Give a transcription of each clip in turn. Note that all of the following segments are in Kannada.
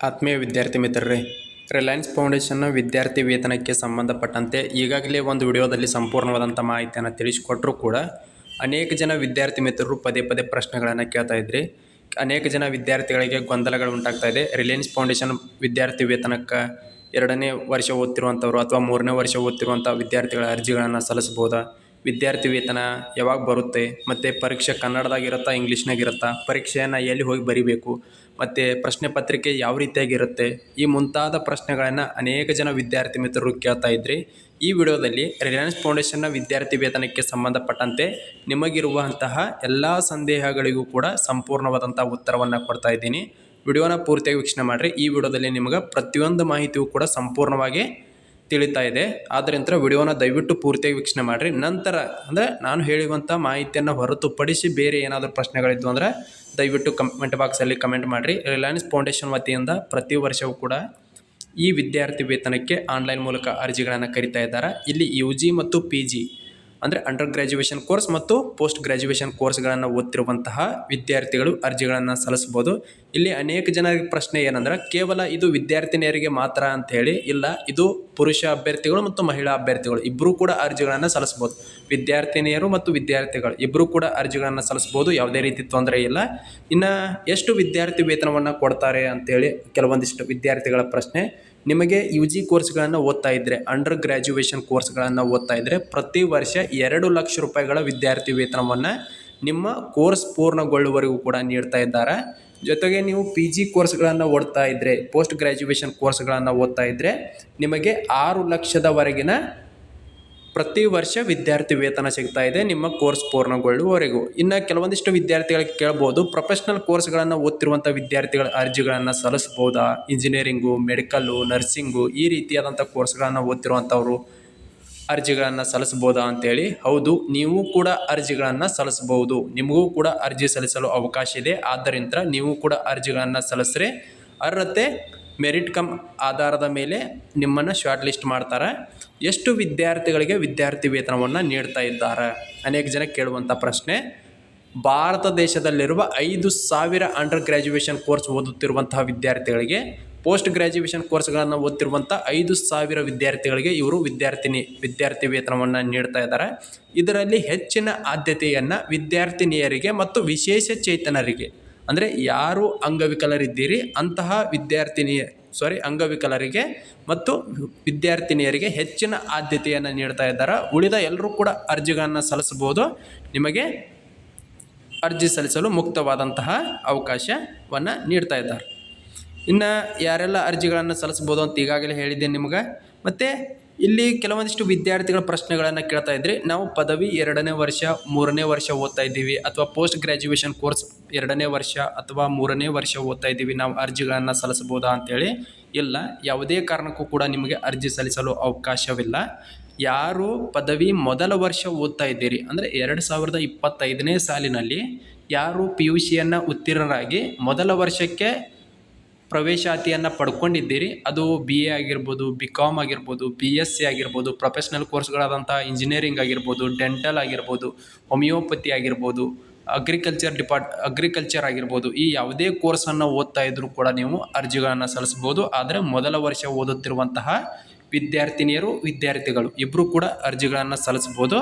ಆತ್ಮೀಯ ವಿದ್ಯಾರ್ಥಿ ಮಿತ್ರರೇ ರಿಲಯನ್ಸ್ ಫೌಂಡೇಶನ್ನ ವಿದ್ಯಾರ್ಥಿ ವೇತನಕ್ಕೆ ಸಂಬಂಧಪಟ್ಟಂತೆ ಈಗಾಗಲೇ ಒಂದು ವಿಡಿಯೋದಲ್ಲಿ ಸಂಪೂರ್ಣವಾದಂಥ ಮಾಹಿತಿಯನ್ನು ತಿಳಿಸಿಕೊಟ್ಟರೂ ಕೂಡ ಅನೇಕ ಜನ ವಿದ್ಯಾರ್ಥಿ ಮಿತ್ರರು ಪದೇ ಪದೇ ಪ್ರಶ್ನೆಗಳನ್ನು ಕೇಳ್ತಾ ಇದ್ರಿ. ಅನೇಕ ಜನ ವಿದ್ಯಾರ್ಥಿಗಳಿಗೆ ಗೊಂದಲಗಳು ಉಂಟಾಗ್ತಾ ಇದೆ. ರಿಲಯನ್ಸ್ ಫೌಂಡೇಶನ್ ವಿದ್ಯಾರ್ಥಿ ವೇತನಕ್ಕೆ ಎರಡನೇ ವರ್ಷ ಓದ್ತಿರುವಂಥವ್ರು ಅಥವಾ ಮೂರನೇ ವರ್ಷ ಓದ್ತಿರುವಂಥ ವಿದ್ಯಾರ್ಥಿಗಳ ಅರ್ಜಿಗಳನ್ನು ಸಲ್ಲಿಸ್ಬೋದಾ ವಿದ್ಯಾರ್ಥಿ ವೇತನ ಯಾವಾಗ ಬರುತ್ತೆ, ಮತ್ತು ಪರೀಕ್ಷೆ ಕನ್ನಡದಾಗಿರುತ್ತಾ ಇಂಗ್ಲೀಷ್ನಾಗಿರುತ್ತಾ ಪರೀಕ್ಷೆಯನ್ನು ಎಲ್ಲಿ ಹೋಗಿ ಬರಿಬೇಕು, ಮತ್ತು ಪ್ರಶ್ನೆ ಪತ್ರಿಕೆ ಯಾವ ರೀತಿಯಾಗಿರುತ್ತೆ ಈ ಮುಂತಾದ ಪ್ರಶ್ನೆಗಳನ್ನು ಅನೇಕ ಜನ ವಿದ್ಯಾರ್ಥಿ ಮಿತ್ರರು ಕೇಳ್ತಾ ಇದ್ರಿ. ಈ ವಿಡಿಯೋದಲ್ಲಿ ರಿಲಯನ್ಸ್ ಫೌಂಡೇಶನ್ನ ವಿದ್ಯಾರ್ಥಿ ವೇತನಕ್ಕೆ ಸಂಬಂಧಪಟ್ಟಂತೆ ನಿಮಗಿರುವಂತಹ ಎಲ್ಲ ಸಂದೇಹಗಳಿಗೂ ಕೂಡ ಸಂಪೂರ್ಣವಾದಂಥ ಉತ್ತರವನ್ನು ಕೊಡ್ತಾ ಇದ್ದೀನಿ. ವಿಡಿಯೋನ ಪೂರ್ತಿಯಾಗಿ ವೀಕ್ಷಣೆ ಮಾಡಿರಿ. ಈ ವಿಡಿಯೋದಲ್ಲಿ ನಿಮಗೆ ಪ್ರತಿಯೊಂದು ಮಾಹಿತಿಯೂ ಕೂಡ ಸಂಪೂರ್ಣವಾಗಿ ತಿಳಿತಾ ಇದೆ. ಆದ್ದರಿಂದ ವಿಡಿಯೋನ ದಯವಿಟ್ಟು ಪೂರ್ತಿಯಾಗಿ ವೀಕ್ಷಣೆ ಮಾಡಿರಿ. ನಂತರ ಅಂದರೆ ನಾನು ಹೇಳುವಂಥ ಮಾಹಿತಿಯನ್ನು ಹೊರತುಪಡಿಸಿ ಬೇರೆ ಏನಾದರೂ ಪ್ರಶ್ನೆಗಳಿದ್ವು ಅಂದರೆ ದಯವಿಟ್ಟು ಕಮೆಂಟ್ ಬಾಕ್ಸಲ್ಲಿ ಕಮೆಂಟ್ ಮಾಡಿರಿ. ರಿಲಯನ್ಸ್ ಫೌಂಡೇಶನ್ ವತಿಯಿಂದ ಪ್ರತಿ ವರ್ಷವೂ ಕೂಡ ಈ ವಿದ್ಯಾರ್ಥಿ ವೇತನಕ್ಕೆ ಆನ್ಲೈನ್ ಮೂಲಕ ಅರ್ಜಿಗಳನ್ನು ಕರಿತಾ ಇದ್ದಾರೆ. ಇಲ್ಲಿ ಯು ಮತ್ತು ಪಿ ಅಂದರೆ ಅಂಡರ್ ಗ್ರ್ಯಾಜುಯೇಷನ್ ಕೋರ್ಸ್ ಮತ್ತು ಪೋಸ್ಟ್ ಗ್ರ್ಯಾಜುಯೇಷನ್ ಕೋರ್ಸ್ಗಳನ್ನು ಓದ್ತಿರುವಂತಹ ವಿದ್ಯಾರ್ಥಿಗಳು ಅರ್ಜಿಗಳನ್ನು ಸಲ್ಲಿಸ್ಬೋದು ಇಲ್ಲಿ ಅನೇಕ ಜನರಿಗೆ ಪ್ರಶ್ನೆ ಏನಂದ್ರೆ, ಕೇವಲ ಇದು ವಿದ್ಯಾರ್ಥಿನಿಯರಿಗೆ ಮಾತ್ರ ಅಂತ ಹೇಳಿ ಇಲ್ಲ, ಇದು ಪುರುಷ ಅಭ್ಯರ್ಥಿಗಳು ಮತ್ತು ಮಹಿಳಾ ಅಭ್ಯರ್ಥಿಗಳು ಇಬ್ಬರೂ ಕೂಡ ಅರ್ಜಿಗಳನ್ನು ಸಲ್ಲಿಸ್ಬೋದು ವಿದ್ಯಾರ್ಥಿನಿಯರು ಮತ್ತು ವಿದ್ಯಾರ್ಥಿಗಳು ಇಬ್ಬರೂ ಕೂಡ ಅರ್ಜಿಗಳನ್ನು ಸಲ್ಲಿಸ್ಬೋದು ಯಾವುದೇ ರೀತಿ ತೊಂದರೆ ಇಲ್ಲ. ಇನ್ನು ಎಷ್ಟು ವಿದ್ಯಾರ್ಥಿ ವೇತನವನ್ನು ಕೊಡ್ತಾರೆ ಅಂತೇಳಿ ಕೆಲವೊಂದಿಷ್ಟು ವಿದ್ಯಾರ್ಥಿಗಳ ಪ್ರಶ್ನೆ. ನಿಮಗೆ ಯು ಜಿ ಕೋರ್ಸ್ಗಳನ್ನು ಓದ್ತಾ ಇದ್ದರೆ ಅಂಡರ್ ಗ್ರ್ಯಾಜುಯೇಷನ್ ಕೋರ್ಸ್ಗಳನ್ನು ಓದ್ತಾ ಇದ್ದರೆ ಪ್ರತಿ ವರ್ಷ ಎರಡು ಲಕ್ಷ ರೂಪಾಯಿಗಳ ವಿದ್ಯಾರ್ಥಿ ವೇತನವನ್ನು ನಿಮ್ಮ ಕೋರ್ಸ್ ಪೂರ್ಣಗೊಳ್ಳುವವರೆಗೂ ಕೂಡ ನೀಡ್ತಾ ಇದ್ದಾರೆ. ಜೊತೆಗೆ ನೀವು ಪಿ ಜಿ ಕೋರ್ಸ್ಗಳನ್ನು ಓದ್ತಾ ಇದ್ದರೆ ಪೋಸ್ಟ್ ಗ್ರ್ಯಾಜುಯೇಷನ್ ಕೋರ್ಸ್ಗಳನ್ನು ಓದ್ತಾ ಇದ್ದರೆ ನಿಮಗೆ ಆರು ಲಕ್ಷದವರೆಗಿನ ಪ್ರತಿ ವರ್ಷ ವಿದ್ಯಾರ್ಥಿ ವೇತನ ಸಿಗ್ತಾ ಇದೆ ನಿಮ್ಮ ಕೋರ್ಸ್ ಪೂರ್ಣಗೊಳ್ಳುವವರೆಗೂ. ಇನ್ನು ಕೆಲವೊಂದಿಷ್ಟು ವಿದ್ಯಾರ್ಥಿಗಳಿಗೆ ಕೇಳ್ಬೋದು, ಪ್ರೊಫೆಷ್ನಲ್ ಕೋರ್ಸ್ಗಳನ್ನು ಓದ್ತಿರುವಂಥ ವಿದ್ಯಾರ್ಥಿಗಳ ಅರ್ಜಿಗಳನ್ನು ಸಲ್ಲಿಸ್ಬೋದಾ ಇಂಜಿನಿಯರಿಂಗು, ಮೆಡಿಕಲ್ಲು, ನರ್ಸಿಂಗು, ಈ ರೀತಿಯಾದಂಥ ಕೋರ್ಸ್ಗಳನ್ನು ಓದ್ತಿರುವಂಥವ್ರು ಅರ್ಜಿಗಳನ್ನು ಸಲ್ಲಿಸ್ಬೋದಾ ಅಂತೇಳಿ? ಹೌದು, ನೀವು ಕೂಡ ಅರ್ಜಿಗಳನ್ನು ಸಲ್ಲಿಸ್ಬೋದು ನಿಮಗೂ ಕೂಡ ಅರ್ಜಿ ಸಲ್ಲಿಸಲು ಅವಕಾಶ ಇದೆ. ಆದ್ದರಿಂದ ನೀವು ಕೂಡ ಅರ್ಜಿಗಳನ್ನು ಸಲ್ಲಿಸ್ರೆ ಅರ್ಹತೆ ಮೆರಿಟ್ ಕಮ್ ಆಧಾರದ ಮೇಲೆ ನಿಮ್ಮನ್ನು ಶಾರ್ಟ್ ಲಿಸ್ಟ್ ಮಾಡ್ತಾರೆ. ಎಷ್ಟು ವಿದ್ಯಾರ್ಥಿಗಳಿಗೆ ವಿದ್ಯಾರ್ಥಿ ವೇತನವನ್ನು ನೀಡ್ತಾ ಇದ್ದಾರೆ? ಅನೇಕ ಜನ ಕೇಳುವಂಥ ಪ್ರಶ್ನೆ. ಭಾರತ ದೇಶದಲ್ಲಿರುವ ಐದು ಸಾವಿರ ಅಂಡರ್ ಗ್ರ್ಯಾಜುಯೇಷನ್ ಕೋರ್ಸ್ ಓದುತ್ತಿರುವಂತಹ ವಿದ್ಯಾರ್ಥಿಗಳಿಗೆ ಪೋಸ್ಟ್ ಗ್ರ್ಯಾಜುಯೇಷನ್ ಕೋರ್ಸ್ಗಳನ್ನು ಓದ್ತಿರುವಂಥ ಐದು ಸಾವಿರ ವಿದ್ಯಾರ್ಥಿಗಳಿಗೆ ಇವರು ವಿದ್ಯಾರ್ಥಿನಿ, ವಿದ್ಯಾರ್ಥಿ ವೇತನವನ್ನು ನೀಡ್ತಾ ಇದ್ದಾರೆ. ಇದರಲ್ಲಿ ಹೆಚ್ಚಿನ ಆದ್ಯತೆಯನ್ನು ವಿದ್ಯಾರ್ಥಿನಿಯರಿಗೆ ಮತ್ತು ವಿಶೇಷ ಚೇತನರಿಗೆ ಅಂದರೆ ಯಾರು ಅಂಗವಿಕಲರಿದ್ದೀರಿ, ಅಂತಹ ವಿದ್ಯಾರ್ಥಿನಿಯ ಸಾರಿ ಅಂಗವಿಕಲರಿಗೆ ಮತ್ತು ವಿದ್ಯಾರ್ಥಿನಿಯರಿಗೆ ಹೆಚ್ಚಿನ ಆದ್ಯತೆಯನ್ನು ನೀಡ್ತಾ ಇದ್ದಾರೆ? ಉಳಿದ ಎಲ್ಲರೂ ಕೂಡ ಅರ್ಜಿಗಳನ್ನು ಸಲ್ಲಿಸ್ಬೋದು ನಿಮಗೆ ಅರ್ಜಿ ಸಲ್ಲಿಸಲು ಮುಕ್ತವಾದಂತಹ ಅವಕಾಶವನ್ನು ನೀಡ್ತಾ ಇದ್ದಾರೆ. ಇನ್ನು ಯಾರೆಲ್ಲ ಅರ್ಜಿಗಳನ್ನು ಸಲ್ಲಿಸ್ಬೋದು ಅಂತ ಈಗಾಗಲೇ ಹೇಳಿದ್ದೆ ನಿಮ್ಗೆ. ಮತ್ತು ಇಲ್ಲಿ ಕೆಲವೊಂದಿಷ್ಟು ವಿದ್ಯಾರ್ಥಿಗಳ ಪ್ರಶ್ನೆಗಳನ್ನು ಕೇಳ್ತಾ ಇದ್ರಿ, ನಾವು ಪದವಿ ಎರಡನೇ ವರ್ಷ, ಮೂರನೇ ವರ್ಷ ಓದ್ತಾ ಇದ್ದೀವಿ ಅಥವಾ ಪೋಸ್ಟ್ ಗ್ರ್ಯಾಜುಯೇಷನ್ ಕೋರ್ಸ್ ಎರಡನೇ ವರ್ಷ ಅಥವಾ ಮೂರನೇ ವರ್ಷ ಓದ್ತಾ ಇದ್ದೀವಿ, ನಾವು ಅರ್ಜಿಗಳನ್ನು ಸಲ್ಲಿಸ್ಬೋದಾ ಅಂತೇಳಿ? ಇಲ್ಲ, ಯಾವುದೇ ಕಾರಣಕ್ಕೂ ಕೂಡ ನಿಮಗೆ ಅರ್ಜಿ ಸಲ್ಲಿಸಲು ಅವಕಾಶವಿಲ್ಲ. ಯಾರು ಪದವಿ ಮೊದಲ ವರ್ಷ ಓದ್ತಾ ಇದ್ದೀರಿ, ಅಂದರೆ ಎರಡು ಸಾವಿರದ ಇಪ್ಪತ್ತೈದನೇ ಸಾಲಿನಲ್ಲಿ, ಯಾರು ಪಿ ಯು ಸಿಯನ್ನು ಉತ್ತೀರ್ಣರಾಗಿ ಮೊದಲ ವರ್ಷಕ್ಕೆ ಪ್ರವೇಶಾತಿಯನ್ನು ಪಡ್ಕೊಂಡಿದ್ದೀರಿ, ಅದು ಬಿ ಎ ಆಗಿರ್ಬೋದು ಬಿ ಕಾಮ್ ಆಗಿರ್ಬೋದು ಬಿ ಎಸ್ ಸಿ ಆಗಿರ್ಬೋದು ಪ್ರೊಫೆಷ್ನಲ್ ಕೋರ್ಸ್ಗಳಾದಂಥ ಇಂಜಿನಿಯರಿಂಗ್ ಆಗಿರ್ಬೋದು ಡೆಂಟಲ್ ಆಗಿರ್ಬೋದು ಹೋಮಿಯೋಪತಿ ಆಗಿರ್ಬೋದು ಅಗ್ರಿಕಲ್ಚರ್ ಡಿಪಾರ್ಟ್ ಅಗ್ರಿಕಲ್ಚರ್ ಆಗಿರ್ಬೋದು, ಈ ಯಾವುದೇ ಕೋರ್ಸನ್ನು ಓದ್ತಾ ಇದ್ದರೂ ಕೂಡ ನೀವು ಅರ್ಜಿಗಳನ್ನು ಸಲ್ಲಿಸ್ಬೋದು ಆದರೆ ಮೊದಲ ವರ್ಷ ಓದುತ್ತಿರುವಂತಹ ವಿದ್ಯಾರ್ಥಿನಿಯರು, ವಿದ್ಯಾರ್ಥಿಗಳು ಇಬ್ಬರೂ ಕೂಡ ಅರ್ಜಿಗಳನ್ನು ಸಲ್ಲಿಸ್ಬೋದು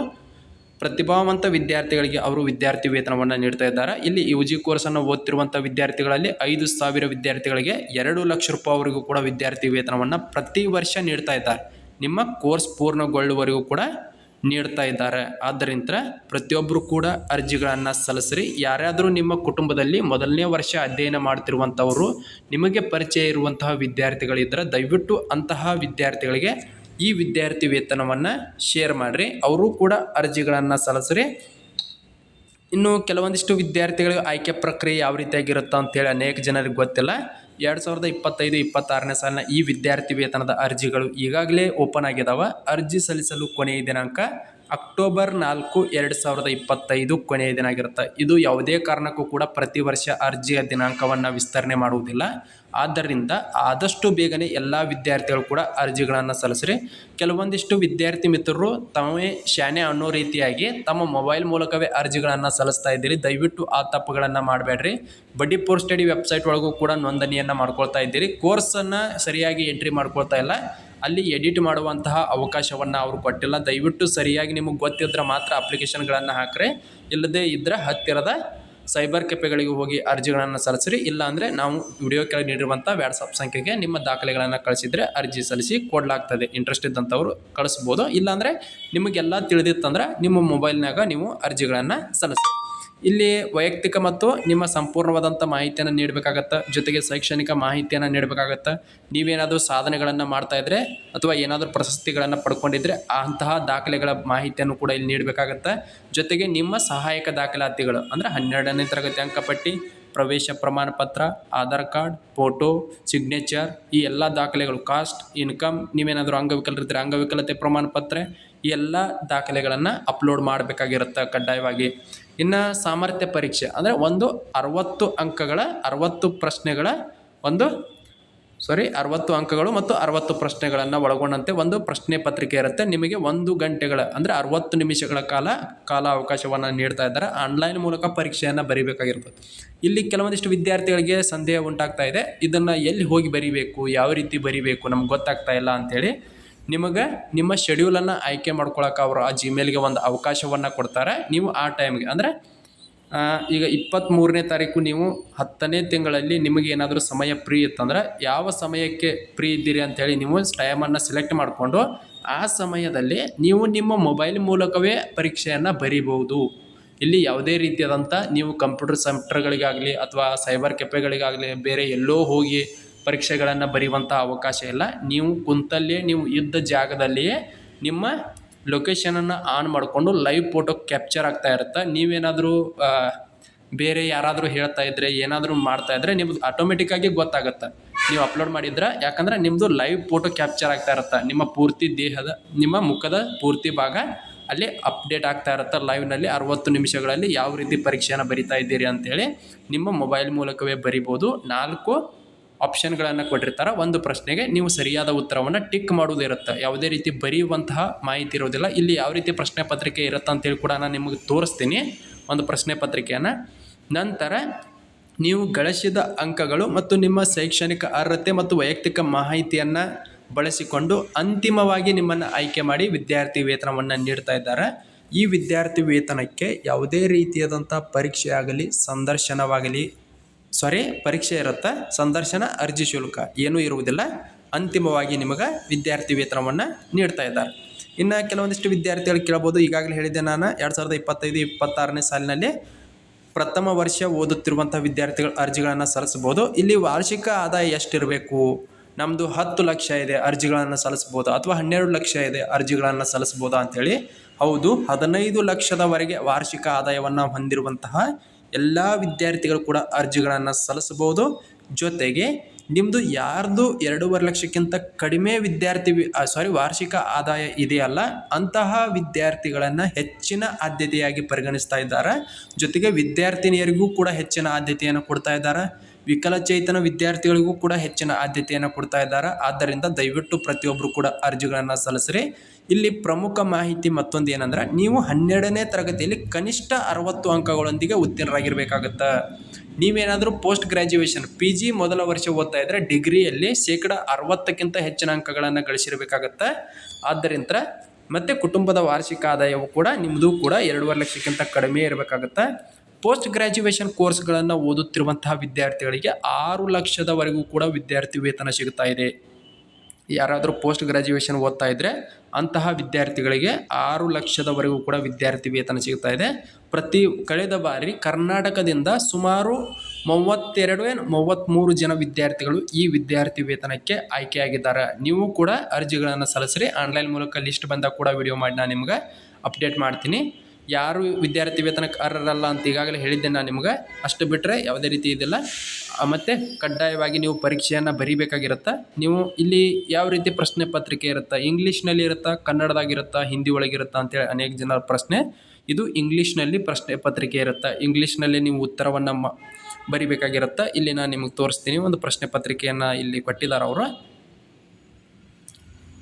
ಪ್ರತಿಭಾವಂತ ವಿದ್ಯಾರ್ಥಿಗಳಿಗೆ ಅವರು ವಿದ್ಯಾರ್ಥಿ ವೇತನವನ್ನು ನೀಡ್ತಾ ಇದ್ದಾರೆ. ಇಲ್ಲಿ ಯು ಜಿ ಕೋರ್ಸನ್ನು ಓದ್ತಿರುವಂಥ ವಿದ್ಯಾರ್ಥಿಗಳಲ್ಲಿ ಐದು ಸಾವಿರ ವಿದ್ಯಾರ್ಥಿಗಳಿಗೆ ಎರಡು ಲಕ್ಷ ರೂಪಾಯಿವರೆಗೂ ಕೂಡ ವಿದ್ಯಾರ್ಥಿ ವೇತನವನ್ನು ಪ್ರತಿ ವರ್ಷ ನೀಡ್ತಾ ಇದ್ದಾರೆ. ನಿಮ್ಮ ಕೋರ್ಸ್ ಪೂರ್ಣಗೊಳ್ಳುವವರೆಗೂ ಕೂಡ ನೀಡ್ತಾ ಇದ್ದಾರೆ. ಆದ್ದರಿಂದ ಪ್ರತಿಯೊಬ್ಬರು ಕೂಡ ಅರ್ಜಿಗಳನ್ನು ಸಲ್ಲಿಸ್ರಿ. ಯಾರಾದರೂ ನಿಮ್ಮ ಕುಟುಂಬದಲ್ಲಿ ಮೊದಲನೇ ವರ್ಷ ಅಧ್ಯಯನ ಮಾಡ್ತಿರುವಂಥವರು ನಿಮಗೆ ಪರಿಚಯ ಇರುವಂತಹ ವಿದ್ಯಾರ್ಥಿಗಳಿದ್ದರೆ ದಯವಿಟ್ಟು ಅಂತಹ ವಿದ್ಯಾರ್ಥಿಗಳಿಗೆ ಈ ವಿದ್ಯಾರ್ಥಿ ವೇತನವನ್ನು ಶೇರ್ ಮಾಡಿರಿ. ಅವರು ಕೂಡ ಅರ್ಜಿಗಳನ್ನು ಸಲ್ಲಿಸ್ರಿ. ಇನ್ನು ಕೆಲವೊಂದಿಷ್ಟು ವಿದ್ಯಾರ್ಥಿಗಳಿಗೆ ಆಯ್ಕೆ ಪ್ರಕ್ರಿಯೆ ಯಾವ ರೀತಿಯಾಗಿರುತ್ತೆ ಅಂತೇಳಿ ಅನೇಕ ಜನರಿಗೆ ಗೊತ್ತಿಲ್ಲ. ಎರಡು ಸಾವಿರದ ಇಪ್ಪತ್ತೈದು, ಇಪ್ಪತ್ತಾರನೇ ಸಾಲಿನ ಈ ವಿದ್ಯಾರ್ಥಿ ವೇತನದ ಅರ್ಜಿಗಳು ಈಗಾಗಲೇ ಓಪನ್ ಆಗಿದಾವೆ. ಅರ್ಜಿ ಸಲ್ಲಿಸಲು ಕೊನೆಯ ದಿನಾಂಕ ಅಕ್ಟೋಬರ್ ನಾಲ್ಕು, ಎರಡು ಸಾವಿರದ ಇಪ್ಪತ್ತೈದು ಕೊನೆಯ ದಿನ ಆಗಿರುತ್ತೆ. ಇದು ಯಾವುದೇ ಕಾರಣಕ್ಕೂ ಕೂಡ ಪ್ರತಿ ವರ್ಷ ಅರ್ಜಿಯ ದಿನಾಂಕವನ್ನು ವಿಸ್ತರಣೆ ಮಾಡುವುದಿಲ್ಲ. ಆದ್ದರಿಂದ ಆದಷ್ಟು ಬೇಗನೆ ಎಲ್ಲ ವಿದ್ಯಾರ್ಥಿಗಳು ಕೂಡ ಅರ್ಜಿಗಳನ್ನು ಸಲ್ಲಿಸ್ರಿ. ಕೆಲವೊಂದಿಷ್ಟು ವಿದ್ಯಾರ್ಥಿ ಮಿತ್ರರು ತಾವೇ ಶಾನೆ ಅನ್ನೋ ರೀತಿಯಾಗಿ ತಮ್ಮ ಮೊಬೈಲ್ ಮೂಲಕವೇ ಅರ್ಜಿಗಳನ್ನು ಸಲ್ಲಿಸ್ತಾ ಇದ್ದೀರಿ. ದಯವಿಟ್ಟು ಆ ತಪ್ಪುಗಳನ್ನು ಮಾಡಬೇಡ್ರಿ. ಬಡ್ಡಿ ಪೋರ್ ಸ್ಟಡಿ ವೆಬ್ಸೈಟ್ ಒಳಗೂ ಕೂಡ ನೋಂದಣಿಯನ್ನು ಮಾಡ್ಕೊಳ್ತಾ ಇದ್ದೀರಿ. ಕೋರ್ಸನ್ನು ಸರಿಯಾಗಿ ಎಂಟ್ರಿ ಮಾಡ್ಕೊಳ್ತಾ ಇಲ್ಲ. ಅಲ್ಲಿ ಎಡಿಟ್ ಮಾಡುವಂತಹ ಅವಕಾಶವನ್ನು ಅವರು ಕೊಟ್ಟಿಲ್ಲ. ದಯವಿಟ್ಟು ಸರಿಯಾಗಿ ನಿಮಗೆ ಗೊತ್ತಿದ್ರೆ ಮಾತ್ರ ಅಪ್ಲಿಕೇಶನ್ಗಳನ್ನು ಹಾಕ್ರಿ. ಇಲ್ಲದೇ ಇದ್ರೆ ಹತ್ತಿರದ ಸೈಬರ್ ಕೆಫೆಗಳಿಗೆ ಹೋಗಿ ಅರ್ಜಿಗಳನ್ನು ಸಲ್ಲಿಸಿರಿ ಇಲ್ಲ ಅಂದರೆ ನಾವು ವಿಡಿಯೋ ಕೆಳಗೆ ನೀಡಿರುವಂಥ ವ್ಯಾಟ್ಸಪ್ ಸಂಖ್ಯೆಗೆ ನಿಮ್ಮ ದಾಖಲೆಗಳನ್ನು ಕಳಿಸಿದರೆ ಅರ್ಜಿ ಸಲ್ಲಿಸಿ ಕೊಡಲಾಗ್ತದೆ. ಇಂಟ್ರೆಸ್ಟ್ ಇದ್ದಂಥವ್ರು ಕಳಿಸ್ಬೋದು. ಇಲ್ಲಾಂದರೆ ನಿಮಗೆಲ್ಲ ತಿಳಿದಿತ್ತಂದ್ರೆ ನಿಮ್ಮ ಮೊಬೈಲ್ನಾಗ ನೀವು ಅರ್ಜಿಗಳನ್ನು ಸಲ್ಲಿಸಿ ಇಲ್ಲಿ ವೈಯಕ್ತಿಕ ಮತ್ತು ನಿಮ್ಮ ಸಂಪೂರ್ಣವಾದಂಥ ಮಾಹಿತಿಯನ್ನು ನೀಡಬೇಕಾಗತ್ತೆ? ಜೊತೆಗೆ ಶೈಕ್ಷಣಿಕ ಮಾಹಿತಿಯನ್ನು ನೀಡಬೇಕಾಗತ್ತೆ? ನೀವೇನಾದರೂ ಸಾಧನೆಗಳನ್ನು ಮಾಡ್ತಾ ಇದ್ದರೆ ಅಥವಾ ಏನಾದರೂ ಪ್ರಶಸ್ತಿಗಳನ್ನು ಪಡ್ಕೊಂಡಿದ್ರೆ ಅಂತಹ ದಾಖಲೆಗಳ ಮಾಹಿತಿಯನ್ನು ಕೂಡ ಇಲ್ಲಿ ನೀಡಬೇಕಾಗತ್ತೆ? ಜೊತೆಗೆ ನಿಮ್ಮ ಸಹಾಯಕ ದಾಖಲಾತಿಗಳು, ಅಂದರೆ ಹನ್ನೆರಡನೇ ತರಗತಿ ಅಂಕಪಟ್ಟಿ, ಪ್ರವೇಶ ಪ್ರಮಾಣ ಪತ್ರ ಆಧಾರ್ ಕಾರ್ಡ್, ಫೋಟೋ, ಸಿಗ್ನೇಚರ್, ಈ ಎಲ್ಲ ದಾಖಲೆಗಳು, ಕಾಸ್ಟ್, ಇನ್ಕಮ್, ನೀವೇನಾದರೂ ಅಂಗವಿಕಲರಿದ್ದರೆ ಅಂಗವಿಕಲತೆ ಪ್ರಮಾಣ ಪತ್ರ ಈ ಎಲ್ಲ ದಾಖಲೆಗಳನ್ನು ಅಪ್ಲೋಡ್ ಮಾಡಬೇಕಾಗಿರುತ್ತೆ ಕಡ್ಡಾಯವಾಗಿ. ಇನ್ನು ಸಾಮರ್ಥ್ಯ ಪರೀಕ್ಷೆ ಅಂದರೆ ಒಂದು ಅರವತ್ತು ಅಂಕಗಳ ಅರವತ್ತು ಪ್ರಶ್ನೆಗಳ ಒಂದು ಸಾರಿ ಅರವತ್ತು ಅಂಕಗಳು ಮತ್ತು ಅರವತ್ತು ಪ್ರಶ್ನೆಗಳನ್ನು ಒಳಗೊಂಡಂತೆ ಒಂದು ಪ್ರಶ್ನೆ ಪತ್ರಿಕೆ ಇರುತ್ತೆ. ನಿಮಗೆ ಒಂದು ಗಂಟೆಗಳ ಅಂದರೆ ಅರವತ್ತು ನಿಮಿಷಗಳ ಕಾಲ, ಕಾಲಾವಕಾಶವನ್ನು ನೀಡ್ತಾ ಇದ್ದಾರೆ. ಆನ್ಲೈನ್ ಮೂಲಕ ಪರೀಕ್ಷೆಯನ್ನು ಬರೀಬೇಕಾಗಿರ್ಬೋದು ಇಲ್ಲಿ ಕೆಲವೊಂದಿಷ್ಟು ವಿದ್ಯಾರ್ಥಿಗಳಿಗೆ ಸಂದೇಹ ಉಂಟಾಗ್ತಾ ಇದೆ. ಇದನ್ನು ಎಲ್ಲಿ ಹೋಗಿ ಬರೀಬೇಕು, ಯಾವ ರೀತಿ ಬರೀಬೇಕು, ನಮ್ಗೆ ಗೊತ್ತಾಗ್ತಾ ಇಲ್ಲ ಅಂಥೇಳಿ ನಿಮಗೆ ನಿಮ್ಮ ಶೆಡ್ಯೂಲನ್ನು ಆಯ್ಕೆ ಮಾಡ್ಕೊಳಕ್ಕೆ ಅವರು ಆ ಜಿಮೇಲ್ಗೆ ಒಂದು ಅವಕಾಶವನ್ನು ಕೊಡ್ತಾರೆ. ನೀವು ಆ ಟೈಮ್ಗೆ ಅಂದರೆ ಈಗ ಇಪ್ಪತ್ತ್ಮೂರನೇ ತಾರೀಕು ನೀವು ಹತ್ತನೇ ತಿಂಗಳಲ್ಲಿ ನಿಮಗೆ ಏನಾದರೂ ಸಮಯ ಫ್ರೀ ಇತ್ತಂದ್ರೆ ಯಾವ ಸಮಯಕ್ಕೆ ಫ್ರೀ ಇದ್ದೀರಿ ಅಂಥೇಳಿ ನೀವು ಟೈಮನ್ನು ಸೆಲೆಕ್ಟ್ ಮಾಡಿಕೊಂಡು, ಆ ಸಮಯದಲ್ಲಿ ನೀವು ನಿಮ್ಮ ಮೊಬೈಲ್ ಮೂಲಕವೇ ಪರೀಕ್ಷೆಯನ್ನು ಬರೀಬಹುದು. ಇಲ್ಲಿ ಯಾವುದೇ ರೀತಿಯಾದಂಥ ನೀವು ಕಂಪ್ಯೂಟರ್ ಸೆಂಟರ್ಗಳಿಗಾಗಲಿ ಅಥವಾ ಸೈಬರ್ ಕೆಫೆಗಳಿಗಾಗಲಿ ಬೇರೆ ಎಲ್ಲೋ ಹೋಗಿ ಪರೀಕ್ಷೆಗಳನ್ನು ಬರೆಯುವಂಥ ಅವಕಾಶ ಇಲ್ಲ. ನೀವು ಕುಂತಲ್ಲೇ, ನೀವು ಇದ್ದ ಜಾಗದಲ್ಲಿಯೇ ನಿಮ್ಮ ಲೊಕೇಶನನ್ನು ಆನ್ ಮಾಡಿಕೊಂಡು ಲೈವ್ ಫೋಟೋ ಕ್ಯಾಪ್ಚರ್ ಆಗ್ತಾ ಇರುತ್ತೆ. ನೀವೇನಾದರೂ ಬೇರೆ ಯಾರಾದರೂ ಹೇಳ್ತಾ ಇದ್ದರೆ ಏನಾದರೂ ಮಾಡ್ತಾ ಇದ್ರೆ ನಿಮ್ದು ಆಟೋಮೆಟಿಕ್ಕಾಗಿ ಗೊತ್ತಾಗುತ್ತೆ. ನೀವು ಅಪ್ಲೋಡ್ ಮಾಡಿದ್ರೆ, ಯಾಕಂದ್ರೆ ನಿಮ್ಮದು ಲೈವ್ ಫೋಟೋ ಕ್ಯಾಪ್ಚರ್ ಆಗ್ತಾ ಇರುತ್ತೆ. ನಿಮ್ಮ ಪೂರ್ತಿ ದೇಹದ, ನಿಮ್ಮ ಮುಖದ ಪೂರ್ತಿ ಭಾಗ ಅಲ್ಲಿ ಅಪ್ಡೇಟ್ ಆಗ್ತಾ ಇರುತ್ತೆ. ಲೈವ್ನಲ್ಲಿ ಅರವತ್ತು ನಿಮಿಷಗಳಲ್ಲಿ ಯಾವ ರೀತಿ ಪರೀಕ್ಷೆಯನ್ನು ಬರಿತಾ ಇದ್ದೀರಿ ಅಂತೇಳಿ ನಿಮ್ಮ ಮೊಬೈಲ್ ಮೂಲಕವೇ ಬರಿಬೋದು. ನಾಲ್ಕು ಆಪ್ಷನ್ಗಳನ್ನು ಕೊಟ್ಟಿರ್ತಾರೆ. ಒಂದು ಪ್ರಶ್ನೆಗೆ ನೀವು ಸರಿಯಾದ ಉತ್ತರವನ್ನು ಟಿಕ್ ಮಾಡುವುದಿರುತ್ತೆ ಯಾವುದೇ ರೀತಿ ಬರೆಯುವಂತಹ ಮಾಹಿತಿ ಇರೋದಿಲ್ಲ. ಇಲ್ಲಿ ಯಾವ ರೀತಿ ಪ್ರಶ್ನೆ ಪತ್ರಿಕೆ ಇರುತ್ತೆ ಅಂತೇಳಿ ಕೂಡ ನಾನು ನಿಮಗೆ ತೋರಿಸ್ತೀನಿ. ಒಂದು ಪ್ರಶ್ನೆ ಪತ್ರಿಕೆಯನ್ನು. ನಂತರ ನೀವು ಗಳಿಸಿದ ಅಂಕಗಳು ಮತ್ತು ನಿಮ್ಮ ಶೈಕ್ಷಣಿಕ ಅರ್ಹತೆ ಮತ್ತು ವೈಯಕ್ತಿಕ ಮಾಹಿತಿಯನ್ನು ಬಳಸಿಕೊಂಡು ಅಂತಿಮವಾಗಿ ನಿಮ್ಮನ್ನು ಆಯ್ಕೆ ಮಾಡಿ ವಿದ್ಯಾರ್ಥಿ ವೇತನವನ್ನು ನೀಡ್ತಾ ಇದ್ದಾರೆ. ಈ ವಿದ್ಯಾರ್ಥಿ ವೇತನಕ್ಕೆ ಯಾವುದೇ ರೀತಿಯಾದಂಥ ಪರೀಕ್ಷೆ ಆಗಲಿ ಸಂದರ್ಶನವಾಗಲಿ ಸಾರಿ ಪರೀಕ್ಷೆ ಇರುತ್ತೆ ಸಂದರ್ಶನ, ಅರ್ಜಿ ಶುಲ್ಕ ಏನೂ ಇರುವುದಿಲ್ಲ. ಅಂತಿಮವಾಗಿ ನಿಮಗೆ ವಿದ್ಯಾರ್ಥಿ ವೇತನವನ್ನು ನೀಡ್ತಾ ಇದ್ದಾರೆ. ಇನ್ನು ಕೆಲವೊಂದಿಷ್ಟು ವಿದ್ಯಾರ್ಥಿಗಳು ಕೇಳ್ಬೋದು. ಈಗಾಗಲೇ ಹೇಳಿದ್ದೆ ನಾನು, ಎರಡು ಸಾವಿರದ ಇಪ್ಪತ್ತೈದು, ಇಪ್ಪತ್ತಾರನೇ ಸಾಲಿನಲ್ಲಿ ಪ್ರಥಮ ವರ್ಷ ಓದುತ್ತಿರುವಂಥ ವಿದ್ಯಾರ್ಥಿಗಳ ಅರ್ಜಿಗಳನ್ನು ಸಲ್ಲಿಸ್ಬೋದು ಇಲ್ಲಿ ವಾರ್ಷಿಕ ಆದಾಯ ಎಷ್ಟಿರಬೇಕು? ನಮ್ಮದು ಹತ್ತು ಲಕ್ಷ ಇದೆ ಅರ್ಜಿಗಳನ್ನು ಸಲ್ಲಿಸ್ಬೋದು ಅಥವಾ ಹನ್ನೆರಡು ಲಕ್ಷ ಇದೆ ಅರ್ಜಿಗಳನ್ನು ಸಲ್ಲಿಸ್ಬೋದಾ ಅಂಥೇಳಿ ಹೌದು, ಹದಿನೈದು ಲಕ್ಷದವರೆಗೆ ವಾರ್ಷಿಕ ಆದಾಯವನ್ನು ಹೊಂದಿರುವಂತಹ ಎಲ್ಲ ವಿದ್ಯಾರ್ಥಿಗಳು ಕೂಡ ಅರ್ಜಿಗಳನ್ನು ಸಲ್ಲಿಸ್ಬೋದು ಜೊತೆಗೆ ನಿಮ್ಮದು ಯಾರ್ದು ಎರಡೂವರೆ ಲಕ್ಷಕ್ಕಿಂತ ಕಡಿಮೆ ವಿದ್ಯಾರ್ಥಿ ಸಾರಿ ವಾರ್ಷಿಕ ಆದಾಯ ಇದೆಯಲ್ಲ, ಅಂತಹ ವಿದ್ಯಾರ್ಥಿಗಳನ್ನು ಹೆಚ್ಚಿನ ಆದ್ಯತೆಯಾಗಿ ಪರಿಗಣಿಸ್ತಾ ಇದ್ದಾರೆ. ಜೊತೆಗೆ ವಿದ್ಯಾರ್ಥಿನಿಯರಿಗೂ ಕೂಡ ಹೆಚ್ಚಿನ ಆದ್ಯತೆಯನ್ನು ಕೊಡ್ತಾ ಇದ್ದಾರೆ. ವಿಕಲಚೇತನ ವಿದ್ಯಾರ್ಥಿಗಳಿಗೂ ಕೂಡ ಹೆಚ್ಚಿನ ಆದ್ಯತೆಯನ್ನು ಕೊಡ್ತಾ ಇದ್ದಾರೆ. ಆದ್ದರಿಂದ ದಯವಿಟ್ಟು ಪ್ರತಿಯೊಬ್ಬರು ಕೂಡ ಅರ್ಜಿಗಳನ್ನು ಸಲ್ಲಿಸ್ರಿ. ಇಲ್ಲಿ ಪ್ರಮುಖ ಮಾಹಿತಿ ಮತ್ತೊಂದು ಏನಂದ್ರೆ, ನೀವು ಹನ್ನೆರಡನೇ ತರಗತಿಯಲ್ಲಿ ಕನಿಷ್ಠ ಅರವತ್ತು ಅಂಕಗಳೊಂದಿಗೆ ಉತ್ತೀರ್ಣರಾಗಿರ್ಬೇಕಾಗತ್ತೆ. ನೀವೇನಾದರೂ ಪೋಸ್ಟ್ ಗ್ರ್ಯಾಜುಯೇಷನ್ ಪಿ ಜಿ ಮೊದಲ ವರ್ಷ ಓದ್ತಾ ಇದ್ದರೆ ಡಿಗ್ರಿಯಲ್ಲಿ ಶೇಕಡ ಅರವತ್ತಕ್ಕಿಂತ ಹೆಚ್ಚಿನ ಅಂಕಗಳನ್ನು ಗಳಿಸಿರ್ಬೇಕಾಗತ್ತೆ. ಆದ್ದರಿಂದ ಮತ್ತು ಕುಟುಂಬದ ವಾರ್ಷಿಕ ಆದಾಯವು ಕೂಡ ನಿಮ್ಮದು ಕೂಡ ಎರಡೂವರೆ ಲಕ್ಷಕ್ಕಿಂತ ಕಡಿಮೆ ಇರಬೇಕಾಗತ್ತೆ. ಪೋಸ್ಟ್ ಗ್ರ್ಯಾಜುಯೇಷನ್ ಕೋರ್ಸ್ಗಳನ್ನು ಓದುತ್ತಿರುವಂತಹ ವಿದ್ಯಾರ್ಥಿಗಳಿಗೆ ಆರು ಲಕ್ಷದವರೆಗೂ ಕೂಡ ವಿದ್ಯಾರ್ಥಿ ವೇತನ ಸಿಗ್ತಾ ಇದೆ. ಯಾರಾದರೂ ಪೋಸ್ಟ್ ಗ್ರ್ಯಾಜುಯೇಷನ್ ಓದ್ತಾ ಇದ್ದರೆ ಅಂತಹ ವಿದ್ಯಾರ್ಥಿಗಳಿಗೆ ಆರು ಲಕ್ಷದವರೆಗೂ ಕೂಡ ವಿದ್ಯಾರ್ಥಿ ವೇತನ ಸಿಗ್ತಾ ಇದೆ. ಪ್ರತಿ ಕಳೆದ ಬಾರಿ ಕರ್ನಾಟಕದಿಂದ ಸುಮಾರು ಮೂವತ್ತೆರಡು ಏನು ಮೂವತ್ತ್ಮೂರು ಜನ ವಿದ್ಯಾರ್ಥಿಗಳು ಈ ವಿದ್ಯಾರ್ಥಿ ವೇತನಕ್ಕೆ ಆಯ್ಕೆಯಾಗಿದ್ದಾರೆ. ನೀವು ಕೂಡ ಅರ್ಜಿಗಳನ್ನು ಸಲ್ಲಿಸ್ರಿ. ಆನ್ಲೈನ್ ಮೂಲಕ ಲಿಸ್ಟ್ ಬಂದಾಗ ಕೂಡ ವಿಡಿಯೋ ಮಾಡಿ ನಾನು ನಿಮ್ಗೆ ಅಪ್ಡೇಟ್ ಮಾಡ್ತೀನಿ. ಯಾರು ವಿದ್ಯಾರ್ಥಿ ವೇತನಕ್ಕೆ ಅರ್ಹರಲ್ಲ ಅಂತ ಈಗಾಗಲೇ ಹೇಳಿದ್ದೆ ನಾನು ನಿಮ್ಗೆ. ಅಷ್ಟು ಬಿಟ್ಟರೆ ಯಾವುದೇ ರೀತಿ ಇದಿಲ್ಲ. ಮತ್ತು ಕಡ್ಡಾಯವಾಗಿ ನೀವು ಪರೀಕ್ಷೆಯನ್ನು ಬರಿಬೇಕಾಗಿರುತ್ತೆ? ನೀವು ಇಲ್ಲಿ ಯಾವ ರೀತಿ ಪ್ರಶ್ನೆ ಪತ್ರಿಕೆ ಇರುತ್ತೆ? ಇಂಗ್ಲೀಷ್ನಲ್ಲಿ ಇರುತ್ತಾ? ಕನ್ನಡದಾಗಿರುತ್ತಾ? ಹಿಂದಿ ಒಳಗಿರುತ್ತಾ ಅಂತೇಳಿ ಅನೇಕ ಜನರ ಪ್ರಶ್ನೆ. ಇದು ಇಂಗ್ಲೀಷ್ನಲ್ಲಿ ಪ್ರಶ್ನೆ ಪತ್ರಿಕೆ ಇರುತ್ತೆ? ಇಂಗ್ಲೀಷ್ನಲ್ಲಿ ನೀವು ಉತ್ತರವನ್ನು ಮ, ಬರಿಬೇಕಾಗಿರುತ್ತೆ? ಇಲ್ಲಿ ನಾನು ನಿಮಗೆ ತೋರಿಸ್ತೀನಿ. ಒಂದು ಪ್ರಶ್ನೆ ಪತ್ರಿಕೆಯನ್ನು ಇಲ್ಲಿ ಕೊಟ್ಟಿದ್ದಾರೆ ಅವರು.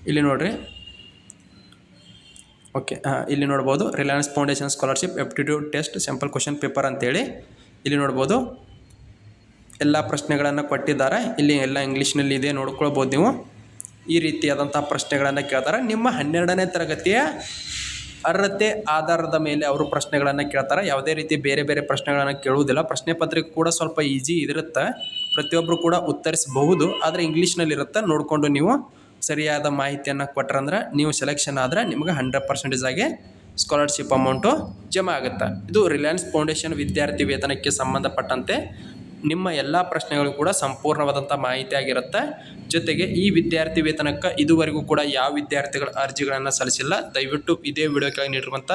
ಇಲ್ಲಿ ನೋಡ್ರಿ. ಓಕೆ ಹಾಂ ಇಲ್ಲಿ ನೋಡ್ಬೋದು Reliance Foundation scholarship aptitude test sample question paper ಅಂತೇಳಿ. ಇಲ್ಲಿ ನೋಡ್ಬೋದು ಎಲ್ಲ ಪ್ರಶ್ನೆಗಳನ್ನು ಕೊಟ್ಟಿದ್ದಾರೆ. ಇಲ್ಲಿ ಎಲ್ಲ ಇಂಗ್ಲೀಷ್ನಲ್ಲಿ ಇದೆ, ನೋಡ್ಕೊಳ್ಬೋದು ನೀವು. ಈ ರೀತಿಯಾದಂಥ ಪ್ರಶ್ನೆಗಳನ್ನು ಕೇಳ್ತಾರೆ. ನಿಮ್ಮ ಹನ್ನೆರಡನೇ ತರಗತಿಯ ಅರ್ಹತೆ, ಆಧಾರದ ಮೇಲೆ ಅವರು ಪ್ರಶ್ನೆಗಳನ್ನು ಕೇಳ್ತಾರೆ. ಯಾವುದೇ ರೀತಿ ಬೇರೆ ಬೇರೆ ಪ್ರಶ್ನೆಗಳನ್ನು ಕೇಳುವುದಿಲ್ಲ. ಪ್ರಶ್ನೆ ಪತ್ರಿಕೆ ಕೂಡ ಸ್ವಲ್ಪ ಈಜಿ ಇರುತ್ತೆ. ಪ್ರತಿಯೊಬ್ಬರು ಕೂಡ ಉತ್ತರಿಸಬಹುದು. ಆದರೆ ಇಂಗ್ಲೀಷ್ನಲ್ಲಿರುತ್ತೆ ನೋಡಿಕೊಂಡು ನೀವು ಸರಿಯಾದ ಮಾಹಿತಿಯನ್ನು ಕೊಟ್ರಂದ್ರೆ ನೀವು ಸೆಲೆಕ್ಷನ್ ಆದರೆ ನಿಮಗೆ ಹಂಡ್ರೆಡ್ ಪರ್ಸೆಂಟೇಜ್ ಆಗಿ ಸ್ಕಾಲರ್ಶಿಪ್ ಅಮೌಂಟು ಜಮಾ ಆಗುತ್ತೆ. ಇದು ರಿಲಯನ್ಸ್ ಫೌಂಡೇಶನ್ ವಿದ್ಯಾರ್ಥಿ ವೇತನಕ್ಕೆ ಸಂಬಂಧಪಟ್ಟಂತೆ ನಿಮ್ಮ ಎಲ್ಲ ಪ್ರಶ್ನೆಗಳು ಕೂಡ ಸಂಪೂರ್ಣವಾದಂಥ ಮಾಹಿತಿ ಆಗಿರುತ್ತೆ. ಜೊತೆಗೆ ಈ ವಿದ್ಯಾರ್ಥಿ ವೇತನಕ್ಕೆ ಇದುವರೆಗೂ ಕೂಡ ಯಾವ ವಿದ್ಯಾರ್ಥಿಗಳ ಅರ್ಜಿಗಳನ್ನು ಸಲ್ಲಿಸಿಲ್ಲ, ದಯವಿಟ್ಟು ಇದೇ ವಿಡಿಯೋ ಕೆಳಗೆ ನೀಡಿರುವಂಥ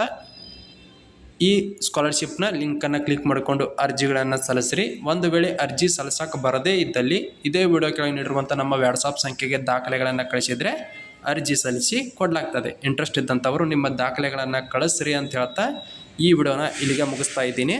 ಈ ಸ್ಕಾಲರ್ಶಿಪ್ನ ಲಿಂಕನ್ನು ಕ್ಲಿಕ್ ಮಾಡಿಕೊಂಡು ಅರ್ಜಿಗಳನ್ನು ಸಲ್ಲಿಸಿರಿ. ಒಂದು ವೇಳೆ ಅರ್ಜಿ ಸಲ್ಲಿಸೋಕೆ ಬರದೇ ಇದ್ದಲ್ಲಿ ಇದೇ ವಿಡಿಯೋ ಕೆಳಗೆ ನೀಡಿರುವಂಥ ನಮ್ಮ ವ್ಯಾಟ್ಸಾಪ್ ಸಂಖ್ಯೆಗೆ ದಾಖಲೆಗಳನ್ನು ಕಳಿಸಿದರೆ ಅರ್ಜಿ ಸಲ್ಲಿಸಿ ಕೊಡಲಾಗ್ತದೆ. ಇಂಟ್ರೆಸ್ಟ್ ಇದ್ದಂಥವರು ನಿಮ್ಮ ದಾಖಲೆಗಳನ್ನು ಕಳಿಸ್ರಿ ಅಂತ ಹೇಳ್ತಾ ಈ ವಿಡಿಯೋನ ಇಲ್ಲಿಗೆ ಮುಗಿಸ್ತಾ ಇದ್ದೀನಿ.